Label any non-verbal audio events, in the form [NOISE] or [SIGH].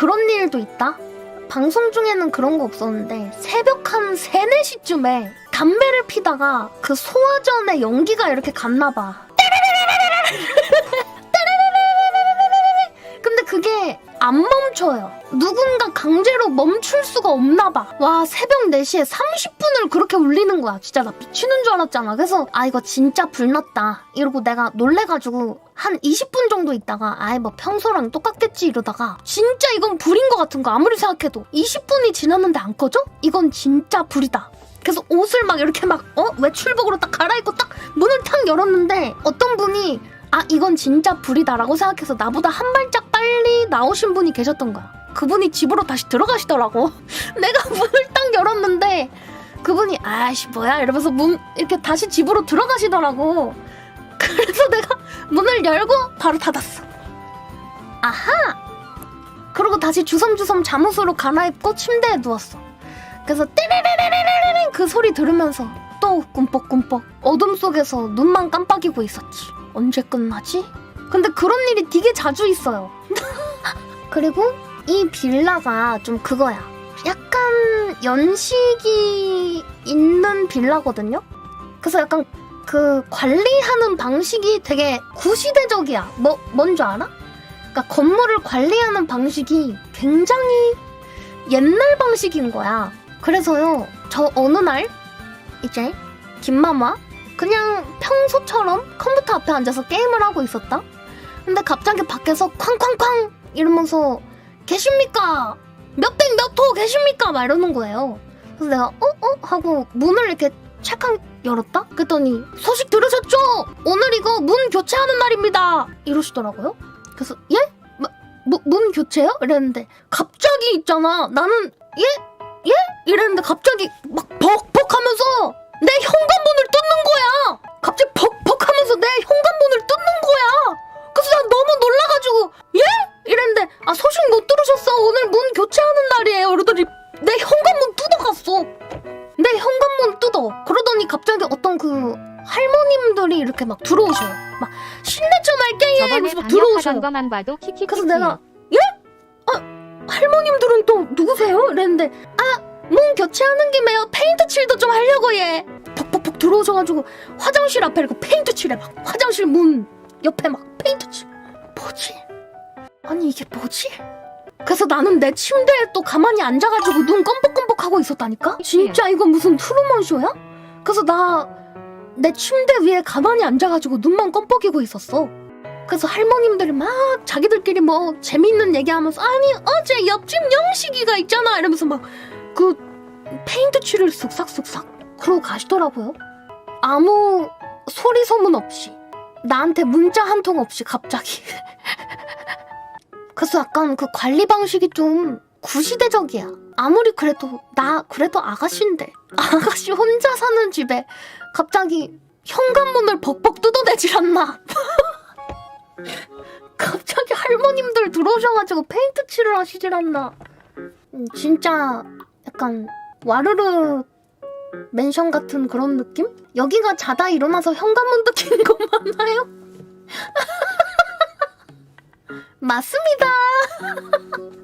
그런 일도 있다? 방송 중에는 그런 거 없었는데 새벽 한 3, 4시쯤에 담배를 피다가 그 소화전에 연기가 이렇게 갔나 봐. 안 멈춰요. 누군가 강제로 멈출 수가 없나 봐. 와, 새벽 4시에 30분을 그렇게 울리는 거야. 진짜 나 미치는 줄 알았잖아. 그래서 아, 이거 진짜 불났다. 이러고 내가 놀래가지고 한 20분 정도 있다가 아이 뭐 평소랑 똑같겠지 이러다가 진짜 이건 불인 것 같은 거 아무리 생각해도 20분이 지났는데 안 꺼져? 이건 진짜 불이다. 그래서 옷을 막 이렇게 막 어? 외출복으로 딱 갈아입고 딱 문을 탁 열었는데 어떤 분이 아 이건 진짜 불이다라고 생각해서 나보다 한 발짝 빨리 나오신 분이 계셨던 거야. 그분이 집으로 다시 들어가시더라고. [LAUGHS] 내가 문을 딱 열었는데 그분이 아씨 뭐야 이러면서 문 이렇게 다시 집으로 들어가시더라고. [LAUGHS] 그래서 내가 문을 열고 바로 닫았어. 아하. 그리고 다시 주섬주섬 잠옷으로 갈아입고 침대에 누웠어. 그래서 띠리리리리리리 그 소리 들으면서 또 꿈뻑꿈뻑 어둠 속에서 눈만 깜빡이고 있었지. 언제 끝나지? 근데 그런 일이 되게 자주 있어요. 그리고 이 빌라가 좀 그거야. 약간 연식이 있는 빌라거든요. 그래서 약간 그 관리하는 방식이 되게 구시대적이야. 뭐 뭔지 알아? 그러니까 건물을 관리하는 방식이 굉장히 옛날 방식인 거야. 그래서요, 저 어느 날 이제 김마마 그냥 평소처럼 컴퓨터 앞에 앉아서 게임을 하고 있었다. 근데 갑자기 밖에서 쾅쾅쾅 이러면서 계십니까? 몇백 몇 호 계십니까? 막 이러는 거예요. 그래서 내가 어? 어? 하고 문을 이렇게 착각 열었다? 그랬더니 소식 들으셨죠? 오늘 이거 문 교체하는 날입니다. 이러시더라고요. 그래서 예? 뭐, 뭐, 문 교체요? 이랬는데 갑자기 있잖아. 나는 예? 예? 이랬는데 갑자기 막 벅벅 하면서 내 현관문을 뚫 들으셨어. 오늘 문 교체하는 날이에요. 이러더니 내 현관문 뜯어갔어. 내 현관문 뜯어. 그러더니 갑자기 어떤 그 할머님들이 이렇게 막 들어오셔요. 막 신내 좀 할게요. 저번에. 방역하던 것만 봐도. 그래서 내가 예? 아 할머님들은 또 누구세요? 이랬는데 아 문 교체하는 김에요 페인트 칠도 좀 하려고 예 퍽퍽퍽 들어오셔가지고 화장실 앞에 이렇게 페인트 칠해 막 화장실 문 옆에 막 페인트 칠 뭐지? 아니 이게 뭐지? 그래서 나는 내 침대에 또 가만히 앉아가지고 눈 껌뻑껌뻑 하고 있었다니까? 진짜 이거 무슨 트루먼 쇼야? 그래서 나 내 침대 위에 가만히 앉아가지고 눈만 껌뻑이고 있었어. 그래서 할머님들이 막 자기들끼리 뭐 재밌는 얘기하면서 아니 어제 옆집 영식이가 있잖아 이러면서 막 그 페인트 칠을 쓱싹쓱싹 그러고 가시더라고요. 아무 소리 소문 없이 나한테 문자 한 통 없이 갑자기. [LAUGHS] 그래서 약간 그 관리 방식이 좀 구시대적이야. 아무리 그래도 나 그래도 아가씨인데 아가씨 혼자 사는 집에 갑자기 현관문을 벅벅 뜯어내질 않나. [LAUGHS] 갑자기 할머님들 들어오셔가지고 페인트 칠을 하시질 않나. 음, 진짜 약간 와르르 맨션 같은 그런 느낌? 여기가 자다 일어나서 현관문 뜯기는 거 맞나요? 맞습니다. [LAUGHS]